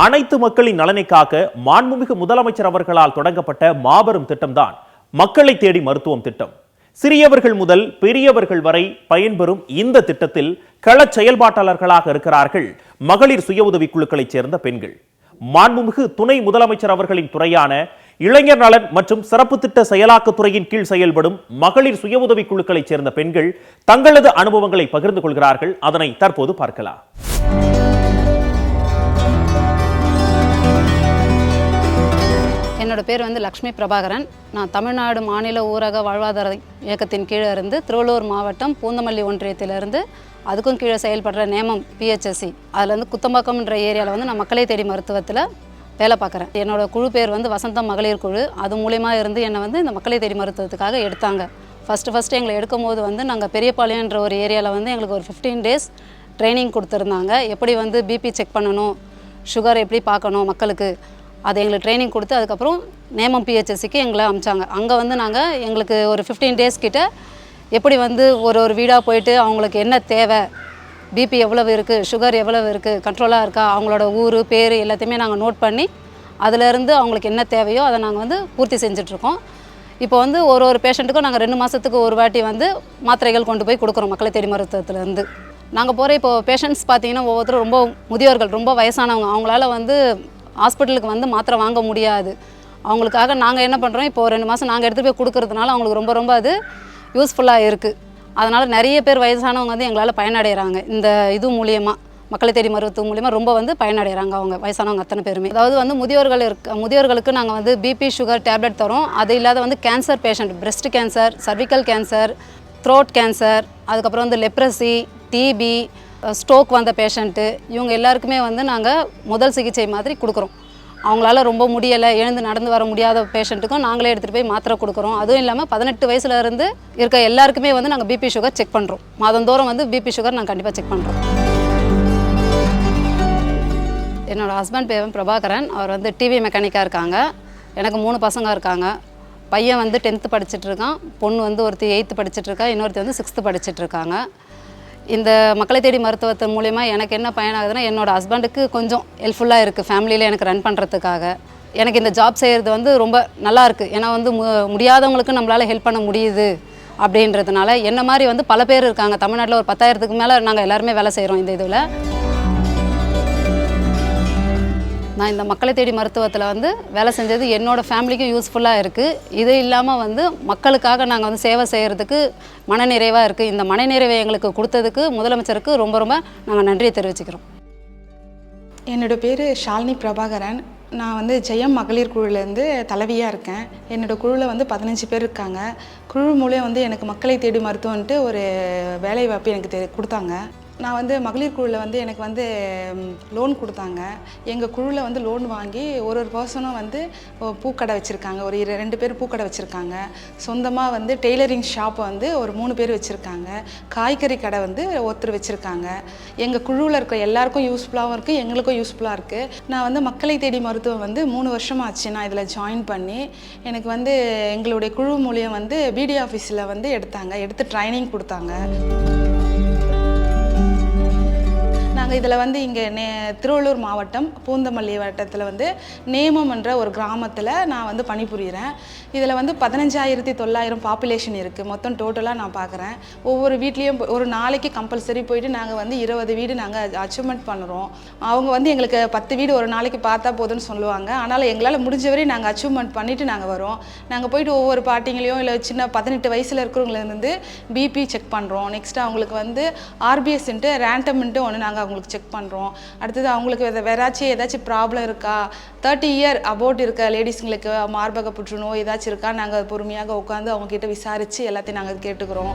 அனைத்து மக்களின் நலனைக்காக மாண்புமிகு முதலமைச்சர் அவர்களால் தொடங்கப்பட்ட மாபெரும் திட்டம்தான் மக்களை தேடி மருத்துவம் திட்டம். சிறியவர்கள் முதல் பெரியவர்கள் வரை பயன்பெறும் இந்த திட்டத்தில் கள செயல்பாட்டாளர்களாக இருக்கிறார்கள் மகளிர் சுய உதவி குழுக்களைச் சேர்ந்த பெண்கள். மாண்புமிகு துணை முதலமைச்சர் அவர்களின் துறையான இளைஞர் நலன் மற்றும் சிறப்பு திட்ட செயலாக்கத்துறையின் கீழ் செயல்படும் மகளிர் சுய உதவி குழுக்களைச் சேர்ந்த பெண்கள் தங்களது அனுபவங்களை பகிர்ந்து கொள்கிறார்கள். அதனை தற்போது பார்க்கலாம். என்னோட பேர் வந்து லக்ஷ்மி பிரபாகரன். நான் தமிழ்நாடு மாநில ஊரக வாழ்வாதார இயக்கத்தின் கீழே இருந்து திருவள்ளூர் மாவட்டம் பூந்தமல்லி ஒன்றியத்திலிருந்து அதுக்கும் கீழே செயல்படுற நேமம் பிஹெச்எஸ்சி அதில் வந்து குத்தம்பாக்கம்ன்ற ஏரியாவில் வந்து நான் மக்களை தேடி மருத்துவத்தில் வேலை பார்க்குறேன். என்னோடய குழு பேர் வந்து வசந்தம் மகளிர் குழு. அது மூலயமா இருந்து என்னை வந்து இந்த மக்களை தேடி மருத்துவத்துக்காக எடுத்தாங்க. ஃபஸ்ட்டு ஃபஸ்ட்டு எங்களை எடுக்கும்போது வந்து நாங்கள் பெரியபாளையன்ற ஒரு ஏரியாவில் வந்து எங்களுக்கு ஒரு ஃபிஃப்டீன் டேஸ் ட்ரைனிங் கொடுத்துருந்தாங்க. எப்படி வந்து பிபி செக் பண்ணணும் சுகர் எப்படி பார்க்கணும் மக்களுக்கு. அது எங்களுக்கு ட்ரைனிங் கொடுத்து அதுக்கப்புறம் நேமம் பிஹெச்எஸ்சிக்கு எங்களை அமிச்சாங்க. அங்கே வந்து நாங்கள் எங்களுக்கு ஒரு ஃபிஃப்டீன் டேஸ் கிட்ட எப்படி வந்து ஒரு ஒரு வீடாக போயிட்டு அவங்களுக்கு என்ன தேவை பிபி எவ்வளவு இருக்குது சுகர் எவ்வளவு இருக்குது கண்ட்ரோலாக இருக்கா அவங்களோட ஊர் பேர் எல்லாத்தையுமே நாங்கள் நோட் பண்ணி அதிலேருந்து அவங்களுக்கு என்ன தேவையோ அதை நாங்கள் வந்து பூர்த்தி செஞ்சிட்ருக்கோம் இப்போ வந்து ஒரு ஒரு பேஷண்ட்டுக்கும் நாங்கள் ரெண்டு மாதத்துக்கு ஒரு வாட்டி வந்து மாத்திரைகள் கொண்டு போய் கொடுக்குறோம் மக்களை தேடி மருத்துவத்துலேருந்து. நாங்கள் போகிற இப்போ பேஷண்ட்ஸ் பார்த்தீங்கன்னா ஒவ்வொருத்தரும் ரொம்ப முதியோர்கள் ரொம்ப வயசானவங்க. அவங்களால வந்து ஹாஸ்பிட்டலுக்கு வந்து மாத்திரை வாங்க முடியாது. அவங்களுக்காக நாங்கள் என்ன பண்ணுறோம் இப்போ ரெண்டு மாதம் நாங்கள் எடுத்துகிட்டு போய் கொடுக்கறதுனால அவங்களுக்கு ரொம்ப ரொம்ப அது யூஸ்ஃபுல்லாக இருக்குது அதனால் நிறைய பேர் வயசானவங்க வந்து எங்களால் பயனடைகிறாங்க இந்த இது மூலியமாக மக்களை தேடி மருத்துவம் மூலியமாக ரொம்ப வந்து பயனடைகிறாங்க அவங்க வயசானவங்க அத்தனை பேருமே. அதாவது வந்து முதியோர்கள் இருக்க முதியோர்களுக்கு நாங்கள் வந்து பிபி சுகர் டேப்லெட் தரோம். அது இல்லாத வந்து cancer patient breast cancer cervical cancer throat cancer அதுக்கப்புறம் வந்து லெப்ரசி டிபி ஸ்ட்ரோக் வந்த பேஷண்ட்டு இவங்க எல்லாருக்குமே வந்து நாங்கள் முதல் சிகிச்சை மாதிரி கொடுக்குறோம். அவங்களால ரொம்ப முடியலை எழுந்து நடந்து வர முடியாத பேஷண்ட்டுக்கும் நாங்களே எடுத்துகிட்டு போய் மாத்திரை கொடுக்குறோம். அதுவும் இல்லாமல் பதினெட்டு வயசுல இருந்து இருக்க எல்லாருக்குமே வந்து நாங்கள் பிபி சுகர் செக் பண்ணுறோம் மாதந்தோறும் வந்து பிபி சுகர் நாங்கள் கண்டிப்பாக செக் பண்ணுறோம் என்னோடய ஹஸ்பண்ட் பேர் பிரபாகரன். அவர் வந்து டிவி மெக்கானிக்காக இருக்காங்க. எனக்கு மூணு பசங்க இருக்காங்க. பையன் வந்து டென்த்து படிச்சுட்டு இருக்கான். பொண்ணு வந்து ஒருத்தி எயித்து படிச்சுட்டு இருக்கான் இன்னொருத்தி வந்து சிக்ஸ்த்து படிச்சுட்டு இருக்காங்க. இந்த மக்களை தேடி மருத்துவத்தின் மூலயமா எனக்கு என்ன பயனாகுதுன்னா என்னோட ஹஸ்பண்டுக்கு கொஞ்சம் ஹெல்ப்ஃபுல்லாக இருக்குது ஃபேமிலியில் எனக்கு ரன் பண்ணுறதுக்காக எனக்கு இந்த ஜாப் செய்கிறது வந்து ரொம்ப நல்லாயிருக்கு ஏன்னா வந்து மு முடியாதவங்களுக்கு நம்மளால் ஹெல்ப் பண்ண முடியுது அப்படின்றதுனால என்ன மாதிரி வந்து பல பேர் இருக்காங்க. தமிழ்நாட்டில் ஒரு பத்தாயிரத்துக்கு மேலே நாங்கள் எல்லாருமே வேலை செய்கிறோம் இந்த இதில். நான் இந்த மக்களை தேடி மருத்துவத்தில் வந்து வேலை செஞ்சது என்னோடய ஃபேமிலிக்கும் யூஸ்ஃபுல்லாக இருக்குது இது இல்லாமல் வந்து மக்களுக்காக நாங்கள் வந்து சேவை செய்கிறதுக்கு மனநிறைவாக இருக்குது இந்த மனநிறைவை எங்களுக்கு கொடுத்ததுக்கு முதலமைச்சருக்கு ரொம்ப ரொம்ப நாங்கள் நன்றியை தெரிவிச்சுக்கிறோம். என்னோட பேர் ஷாலினி பிரபாகரன். நான் வந்து ஜெயம் மகளிர் குழுலேருந்து தலைவியாக இருக்கேன். என்னோட குழுவில் வந்து பதினஞ்சு பேர் இருக்காங்க. குழு மூலியம் வந்து எனக்கு மக்களை தேடி மருத்துவன்ட்டு ஒரு வேலை வாய்ப்பு எனக்கு தெ கொடுத்தாங்க. நான் வந்து மகளிர் குழுவில் வந்து எனக்கு வந்து லோன் கொடுத்தாங்க. எங்கள் குழுவில் வந்து லோன் வாங்கி ஒரு ஒரு பர்சனும் வந்து பூக்கடை வச்சுருக்காங்க. ஒரு இரு- ரெண்டு பேர் பூக்கடை வச்சுருக்காங்க. சொந்தமாக வந்து டெய்லரிங் ஷாப் வந்து ஒரு மூணு பேர் வச்சுருக்காங்க. காய்கறி கடை வந்து ஒருத்தர் வச்சுருக்காங்க. எங்கள் குழுவில் இருக்க எல்லாருக்கும் யூஸ்ஃபுல்லாகவும் இருக்குது எங்களுக்கும் யூஸ்ஃபுல்லாக இருக்குது நான் வந்து மக்களை தேடி மருத்துவம் வந்து மூணு வருஷம் ஆச்சு. நான் இதில் ஜாயின் பண்ணி எனக்கு வந்து எங்களுடைய குழு மூலியம் வந்து பிடி ஆஃபீஸில் வந்து எடுத்தாங்க. எடுத்து ட்ரைனிங் கொடுத்தாங்க. நாங்கள் இதில் வந்து இங்கே நே திருவள்ளூர் மாவட்டம் பூந்தமல்லி வட்டத்தில் வந்து நேமம் என்ற ஒரு கிராமத்தில் நான் வந்து பணிபுரிகிறேன் இதில் வந்து பதினஞ்சாயிரத்தி தொள்ளாயிரம் பாப்புலேஷன் இருக்குது மொத்தம் டோட்டலாக நான் பார்க்குறேன் ஒவ்வொரு வீட்லேயும் ஒரு நாளைக்கு கம்பல்சரி போயிட்டு நாங்கள் வந்து இருபது வீடு நாங்கள் அச்சீவ்மெண்ட் பண்ணுறோம் அவங்க வந்து எங்களுக்கு பத்து வீடு ஒரு நாளைக்கு பார்த்தா போதும்னு சொல்லுவாங்க. ஆனால் எங்களால் முடிஞ்ச வரை நாங்கள் அச்சீவ்மெண்ட் பண்ணிவிட்டு நாங்கள் வரோம். நாங்கள் போயிட்டு ஒவ்வொரு பாட்டிங்களையும் இல்லை சின்ன பதினெட்டு வயசில் இருக்கிறவங்களிருந்து பிபி செக் பண்ணுறோம் நெக்ஸ்ட் அவங்களுக்கு வந்து ஆர்பிஎஸ்ன்ட்டு ரேண்டம்ன்ட்டு ஒன்று நாங்கள் அவங்களுக்கு செக் பண்ணுறோம் அடுத்தது அவங்களுக்கு வேறாச்சும் ஏதாச்சும் ப்ராப்ளம் இருக்கா? தேர்ட்டி இயர் அபோட் இருக்க லேடிஸுங்களுக்கு மார்பக புற்றுநோய் ஏதாச்சும் இருக்கா? நாங்கள் பொறுமையாக உட்காந்து அவங்ககிட்ட விசாரித்து எல்லாத்தையும் நாங்கள் கேட்டுக்கிறோம்.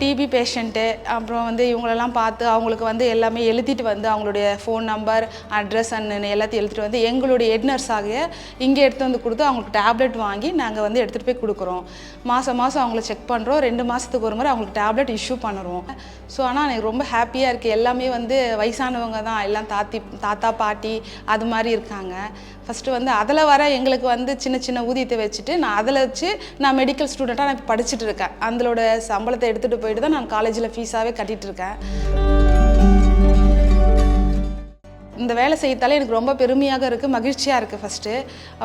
டிபி பேஷண்ட்டு அப்புறம் வந்து இவங்களெல்லாம் பார்த்து அவங்களுக்கு வந்து எல்லாமே எழுதிட்டு வந்து அவங்களுடைய ஃபோன் நம்பர் அட்ரஸ் அண்ட் எல்லாத்தையும் எழுதிட்டு வந்து எங்களுடைய எட்னர்ஸ் ஆகிய இங்கே எடுத்து வந்து கொடுத்து அவங்களுக்கு டேப்லெட் வாங்கி நாங்கள் வந்து எடுத்துகிட்டு போய் கொடுக்குறோம். மாதம் மாதம் அவங்கள செக் பண்ணுறோம் ரெண்டு மாதத்துக்கு ஒரு முறை அவங்களுக்கு டேப்லெட் இஷ்யூ பண்ணுறோம். ஸோ ஆனால் எனக்கு ரொம்ப ஹாப்பியாக இருக்குது எல்லாமே வந்து வயசானவங்க தான். எல்லாம் தாத்தி தாத்தா பாட்டி அது மாதிரி இருக்காங்க. ஃபஸ்ட்டு வந்து அதில் வர எங்களுக்கு வந்து சின்ன சின்ன ஊதியத்தை வச்சுட்டு நான் அதில் வச்சு நான் மெடிக்கல் ஸ்டூடெண்ட்டாக நான் இப்போ படிச்சுட்டு இருக்கேன். அதோட சம்பளத்தை எடுத்துகிட்டு போயிட்டு தான் நான் காலேஜில் ஃபீஸாகவே கட்டிகிட்டு இருக்கேன். இந்த வேலை செய்யத்தாலே எனக்கு ரொம்ப பெருமையாக இருக்குது மகிழ்ச்சியாக இருக்குது ஃபஸ்ட்டு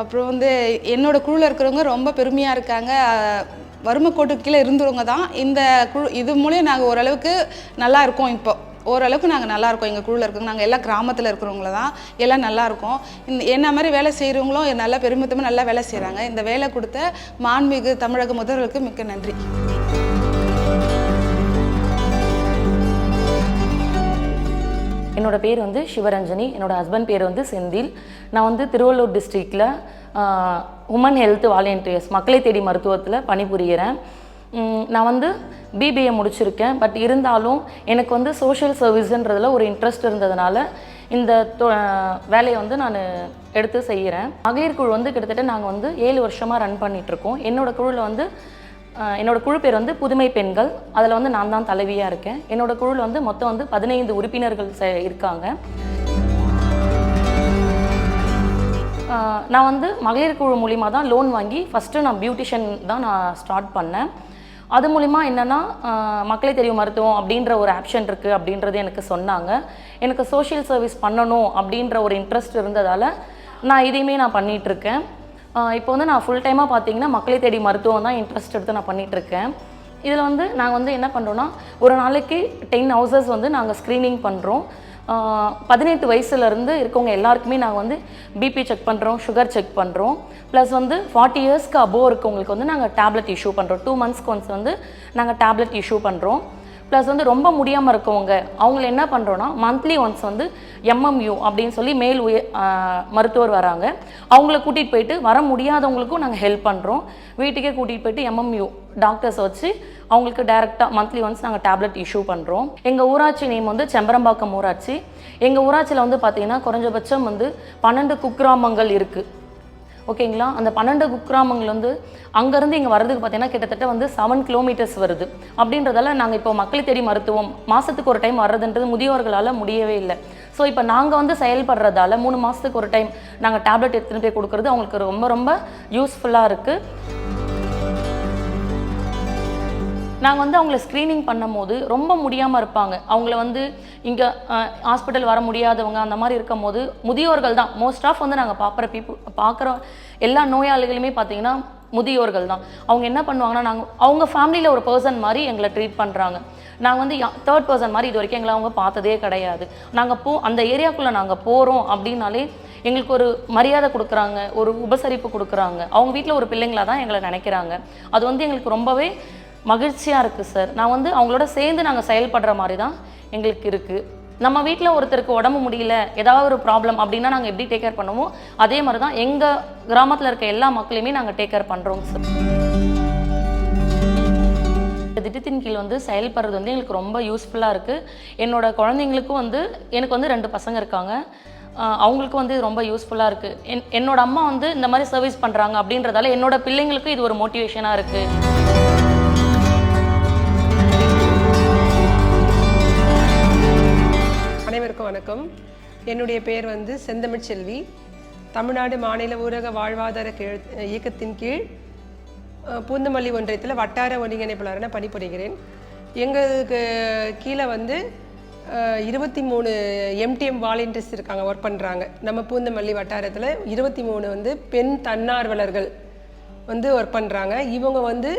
அப்புறம் வந்து என்னோட குழுவில் இருக்கிறவங்க ரொம்ப பெருமையாக இருக்காங்க. வறுமை கோட்டுக்கு கீழே இருந்தவங்க தான் இந்த குழு இது மூலியம் நாங்கள் ஓரளவுக்கு நல்லா இருக்கோம் இப்போ. ஓரளவுக்கு நாங்கள் நல்லா இருக்கோம். எங்கள் குழுவில் இருக்கோம் நாங்கள் எல்லாம் கிராமத்தில் இருக்கிறவங்கள தான் எல்லாம் நல்லா இருக்கோம். இந்த என்ன மாதிரி வேலை செய்கிறவங்களும் நல்லா பெருமித்தமாக நல்லா வேலை செய்கிறாங்க இந்த வேலை கொடுத்த மாண்புமிகு தமிழக முதல்வருக்கு மிக்க நன்றி. என்னோட பேர் வந்து சிவரஞ்சனி. என்னோட ஹஸ்பண்ட் பேர் வந்து செந்தில். நான் வந்து திருவள்ளூர் டிஸ்ட்ரிக்டில் உமன் ஹெல்த் வாலண்டியர்ஸ் மக்களை தேடி மருத்துவத்தில் பணிபுரிகிறேன். நான் வந்து பிபிஏ முடிச்சிருக்கேன். பட் இருந்தாலும் எனக்கு வந்து சோஷியல் சர்வீஸுன்றதில் ஒரு இன்ட்ரெஸ்ட் இருந்ததுனால இந்த தொ- வேலையை வந்து நான் எடுத்து செய்கிறேன். மகளிர் குழு வந்து கிட்டத்தட்ட நாங்கள் வந்து ஏழு வருஷமாக ரன் பண்ணிகிட்ருக்கோம் என்னோடய குழுவில் வந்து என்னோடய குழு பேர் வந்து புதுமை பெண்கள். அதில் வந்து நான் தான் தலைவியாக இருக்கேன். என்னோடய குழுவில் வந்து மொத்தம் வந்து பதினைந்து உறுப்பினர்கள் செ- இருக்காங்க. நான் வந்து மகளிர் குழு மூலிமா தான் லோன் வாங்கி ஃபஸ்ட்டு நான் பியூட்டிஷியன் தான் நான் ஸ்டார்ட் பண்ணேன். அது மூலிமா என்னென்னா மக்களை தெரியும் மருத்துவம் அப்படின்ற ஒரு ஆப்ஷன் இருக்குது அப்படின்றது எனக்கு சொன்னாங்க. எனக்கு சோஷியல் சர்வீஸ் பண்ணணும் அப்படின்ற ஒரு இன்ட்ரெஸ்ட் இருந்ததால் நான் இதையுமே நான் பண்ணிகிட்ருக்கேன் இப்போ வந்து நான் ஃபுல் டைமாக பார்த்தீங்கன்னா மக்களை தேடி மருத்துவம் தான் இன்ட்ரெஸ்ட் எடுத்து நான் பண்ணிகிட்ருக்கேன் இதில் வந்து நாங்கள் வந்து என்ன பண்ணுறோன்னா ஒரு நாளைக்கு டென் ஹவுசஸ் வந்து நாங்கள் ஸ்க்ரீனிங் பண்ணுறோம் பதினெட்டு வயசுலேருந்து இருக்கவங்க எல்லாருக்குமே நாங்கள் வந்து பிபி செக் பண்ணுறோம் சுகர் செக் பண்ணுறோம் ப்ளஸ் வந்து ஃபார்ட்டி இயர்ஸ்க்கு அபோவ் இருக்கவங்களுக்கு வந்து நாங்கள் டேப்லெட் இஷ்யூ பண்ணுறோம் டூ மந்த்ஸ்க்கு ஒன்ஸ் வந்து நாங்கள் டேப்லெட் இஷ்யூ பண்ணுறோம் ப்ளஸ் வந்து ரொம்ப முடியாமல் இருக்கவங்க அவங்கள என்ன பண்ணுறோன்னா மந்த்லி ஒன்ஸ் வந்து எம்எம்யூ அப்படின்னு சொல்லி மேல் உய மருத்துவர் வராங்க. அவங்கள கூட்டிகிட்டு போயிட்டு வர முடியாதவங்களுக்கும் நாங்கள் ஹெல்ப் பண்ணுறோம் வீட்டுக்கே கூட்டிகிட்டு போயிட்டு எம்எம்யூ டாக்டர்ஸ் வச்சு அவங்களுக்கு டைரெக்டாக மந்த்லி ஒன்ஸ் நாங்கள் டேப்லெட் இஷ்யூ பண்ணுறோம் எங்கள் ஊராட்சி நேம் வந்து செம்பரம்பாக்கம் ஊராட்சி. எங்கள் ஊராட்சியில் வந்து பார்த்திங்கன்னா குறைஞ்சபட்சம் வந்து பன்னெண்டு குக்கிராமங்கள் இருக்குது ஓகேங்களா அந்த பன்னெண்டு குக்கிராமங்கள் வந்து அங்கேருந்து இங்கே வர்றதுக்கு பார்த்தீங்கன்னா கிட்டத்தட்ட வந்து செவன் கிலோமீட்டர்ஸ் வருது. அப்படின்றதால நாங்கள் இப்போ மக்களை தேடி மருத்துவம். மாதத்துக்கு ஒரு டைம் வர்றதுன்றது முதியோர்களால் முடியவே இல்லை. ஸோ இப்போ நாங்கள் வந்து செயல்படுறதால மூணு மாதத்துக்கு ஒரு டைம் நாங்கள் டேப்லெட் எடுத்துகிட்டு போய் கொடுக்குறது அவங்களுக்கு ரொம்ப ரொம்ப யூஸ்ஃபுல்லாக இருக்குது நாங்கள் வந்து அவங்கள ஸ்க்ரீனிங் பண்ணும்போது ரொம்ப முடியாமல் இருப்பாங்க. அவங்கள வந்து இங்கே ஹாஸ்பிட்டல் வர முடியாதவங்க அந்த மாதிரி இருக்கும் போது முதியோர்கள் தான். மோஸ்ட் ஆஃப் வந்து நாங்கள் பார்க்குற பீப்புள் பார்க்குற எல்லா நோயாளிகளுமே பார்த்தீங்கன்னா முதியோர்கள் தான். அவங்க என்ன பண்ணுவாங்கன்னா நாங்கள் அவங்க ஃபேமிலியில் ஒரு பர்சன் மாதிரி எங்களை ட்ரீட் பண்ணுறாங்க நாங்கள் வந்து தேர்ட் பர்சன் மாதிரி இது வரைக்கும் எங்களை அவங்க பார்த்ததே கிடையாது. நாங்கள் போ அந்த ஏரியாக்குள்ளே நாங்கள் போகிறோம் அப்படின்னாலே எங்களுக்கு ஒரு மரியாதை கொடுக்குறாங்க ஒரு உபசரிப்பு கொடுக்குறாங்க. அவங்க வீட்டில் ஒரு பிள்ளைங்களா தான் எங்களை நினைக்கிறாங்க. அது வந்து எங்களுக்கு ரொம்பவே மகிழ்ச்சியாக இருக்குது சார் நான் வந்து அவங்களோட சேர்ந்து நாங்கள் செயல்படுற மாதிரி தான் எங்களுக்கு இருக்குது நம்ம வீட்டில் ஒருத்தருக்கு உடம்பு முடியல ஏதாவது ஒரு ப்ராப்ளம் அப்படின்னா நாங்கள் எப்படி டேக் கேர் பண்ணுவோமோ அதே மாதிரி தான் எங்கள் கிராமத்தில் இருக்க எல்லா மக்களையுமே நாங்கள் டேக் கேர் பண்ணுறோங்க சார் இந்த திட்டத்தின் கீழ் வந்து செயல்படுறது வந்து எங்களுக்கு ரொம்ப யூஸ்ஃபுல்லாக இருக்குது என்னோடய குழந்தைங்களுக்கும் வந்து எனக்கு வந்து ரெண்டு பசங்க இருக்காங்க. அவங்களுக்கும் வந்து இது ரொம்ப யூஸ்ஃபுல்லாக இருக்குது என் என்னோட அம்மா வந்து இந்த மாதிரி சர்வீஸ் பண்ணுறாங்க அப்படின்றதால என்னோட பிள்ளைங்களுக்கும் இது ஒரு மோட்டிவேஷனாக இருக்குது அனைவருக்கும் வணக்கம். என்னுடைய பெயர் வந்து செந்தமிழ் செல்வி. தமிழ்நாடு மாநில ஊரக வாழ்வாதார கீழ் இயக்கத்தின் கீழ் பூந்தமல்லி ஒன்றியத்தில் வட்டார ஒருங்கிணைப்பாளரான பணிபுரிகிறேன். எங்களுக்கு கீழே வந்து இருபத்தி மூணு எம்டிஎம் வாலண்டியர்ஸ் இருக்காங்க ஒர்க் பண்ணுறாங்க நம்ம பூந்தமல்லி வட்டாரத்தில் இருபத்தி மூணு வந்து பெண் தன்னார்வலர்கள் வந்து ஒர்க் பண்ணுறாங்க இவங்க வந்து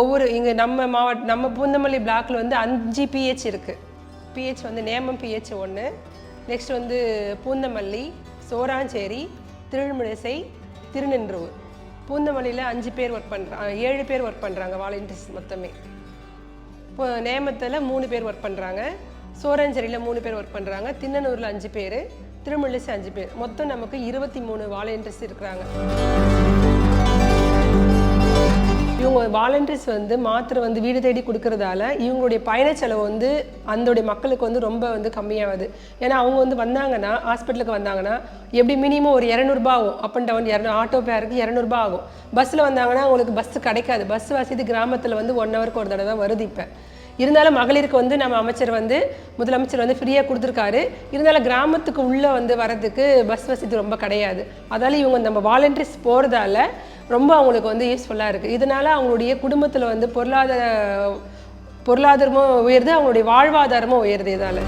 ஒவ்வொரு இங்கே நம்ம மாவட்ட நம்ம பூந்தமல்லி பிளாக்ல வந்து அஞ்சு பிஹெச் இருக்குது பிஹெச் வந்து நேமம் பிஹெச் ஒன்று நெக்ஸ்ட் வந்து பூந்தமல்லி சோராஞ்சேரி திருழ்முழிசை திருநின்றூர். பூந்தமல்லியில் அஞ்சு பேர் ஒர்க் பண்ணுறாங்க ஏழு பேர் ஒர்க் பண்ணுறாங்க வாலண்டியர்ஸ் மொத்தமே. இப்போ நேமத்தில் மூணு பேர் ஒர்க் பண்ணுறாங்க சோரஞ்சேரியில் மூணு பேர் ஒர்க் பண்ணுறாங்க திண்ணனூரில் அஞ்சு பேர் திருமுல்லிசை அஞ்சு பேர். மொத்தம் நமக்கு இருபத்தி மூணு வாலண்டியர்ஸ் இருக்கிறாங்க. வாலண்டியர்ஸ் வந்து மாத்திரை வந்து வீடு தேடி கொடுக்கறதால இவங்களுடைய பயண செலவு வந்து அந்தோடைய மக்களுக்கு வந்து ரொம்ப வந்து கம்மியாகுது ஏன்னா அவங்க வந்து வந்தாங்கன்னா ஹாஸ்பிட்டலுக்கு வந்தாங்கன்னா எப்படி மினிமம் ஒரு இரநூறுபா ஆகும் அப் அண்ட் டவுன் இரநூறு ஆட்டோ பேருக்கு இரநூறுபா ஆகும் பஸ்ஸில் வந்தாங்கன்னா அவங்களுக்கு பஸ் கிடைக்காது. பஸ் வசதி கிராமத்தில் வந்து ஒன் ஹவருக்கு ஒரு தடவை தான் வருது இப்போ. இருந்தாலும் மகளிருக்கு வந்து நம்ம அமைச்சர் வந்து முதலமைச்சர் வந்து ஃப்ரீயாக கொடுத்துருக்காரு. இருந்தாலும் கிராமத்துக்கு உள்ளே வந்து வரதுக்கு பஸ் வசதி ரொம்ப கிடையாது. அதால் இவங்க நம்ம வாலண்டியர்ஸ் போகிறதால ரொம்ப அவங்களுக்கு வந்து யூஸ்ஃபுல்லாக இருக்குது இதனால் அவங்களுடைய குடும்பத்தில் வந்து பொருளாதார பொருளாதாரமும் உயருது அவங்களுடைய வாழ்வாதாரமும் உயருது இதால்.